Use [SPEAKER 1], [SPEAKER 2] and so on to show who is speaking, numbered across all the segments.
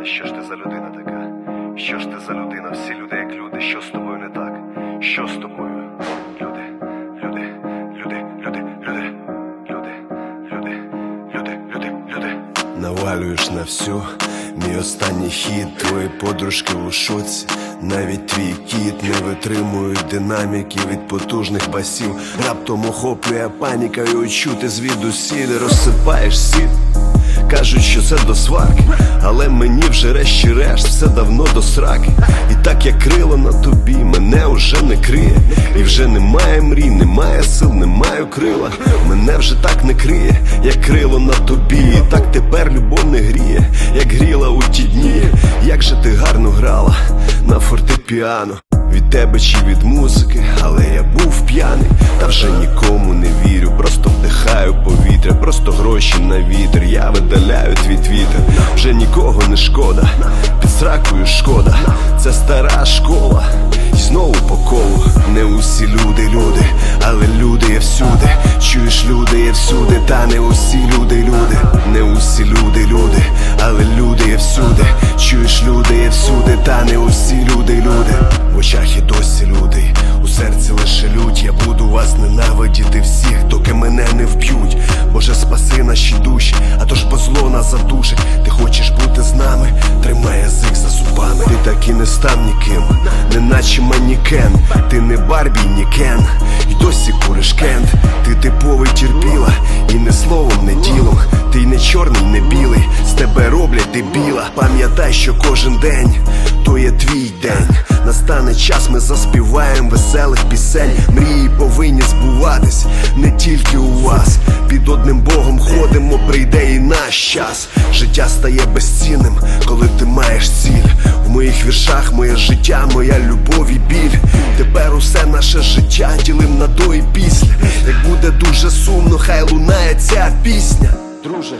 [SPEAKER 1] Та що ж ти за людина така? Що ж ти за людина? Всі люди як люди, що з тобою не так? Що з тобою? Люди, люди, люди, люди, люди, люди, люди, люди, люди, люди. Навалюєш на всю, мій останній хід, твої подружки у шоці. Навіть твій кіт не витримують динаміки від потужних басів. Раптом охоплює паніка і чути звідусіль розсипаєш сіт. Кажуть, що це до сварки, але мені вже решті-решт все давно до сраки. І так як крило на тобі, мене уже не криє. І вже немає мрій, немає сил, немає крила. Мене вже так не криє, як крило на тобі. І так тепер любов не гріє, як гріла у ті дні. Як же ти гарно грала на фортепіано. Від тебе чи від музики, але я був п'яний, та вже нікому не вірю, гроші на вітер, я видаляю твій твітер, вже нікого не шкода, під сракою шкода, це стара школа, і знову по колу. Не усі люди, люди, але люди є всюди. Чуєш, люди є всюди, та не усі люди, люди, не усі люди, люди, але люди є всюди. Чуєш, люди є всюди, та не усі люди, люди. В очах і досі людей, у серці лише лють. Я буду вас ненавидіти всіх, доки мене не вб'ють. Боже, спаси наші душі, а то ж бо зло нас задушить. Ти хочеш бути з нами, тримай язик за зубами. Ти так і не став ніким, не наче манікен. Ти не Барбі, ні Кен, і досі куриш кент. Ти типовий терпіла, і не словом, не ділом. Ти й не чорний, не білий, тебе роблять дебіла. Пам'ятай, що кожен день то є твій день. Настане час, ми заспіваємо веселих пісень. Мрії повинні збуватись не тільки у вас. Під одним Богом ходимо, прийде і наш час. Життя стає безцінним, коли ти маєш ціль. В моїх віршах моє життя, моя любов і біль. Тепер усе наше життя ділим на до і після. Як буде дуже сумно, хай лунає ця пісня. Друже,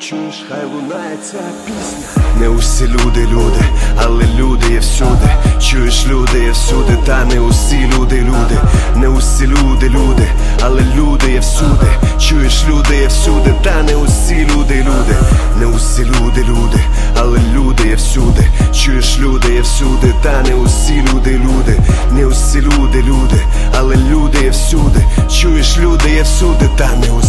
[SPEAKER 1] чуєш, хай лунає ця пісня. Не усі люди, люди, але люди є всюди. Чуєш, люди є всюди, та не усі люди, люди, не усі люди, люди, але люди є всюди. Чуєш, люди є всюди, та не усі люди, люди, не усі люди, люди, але люди є всюди. Чуєш, люди є всюди, та не усі люди, люди, не усі люди, люди, але люди є всюди. Чуєш, люди є всюди, та не усі.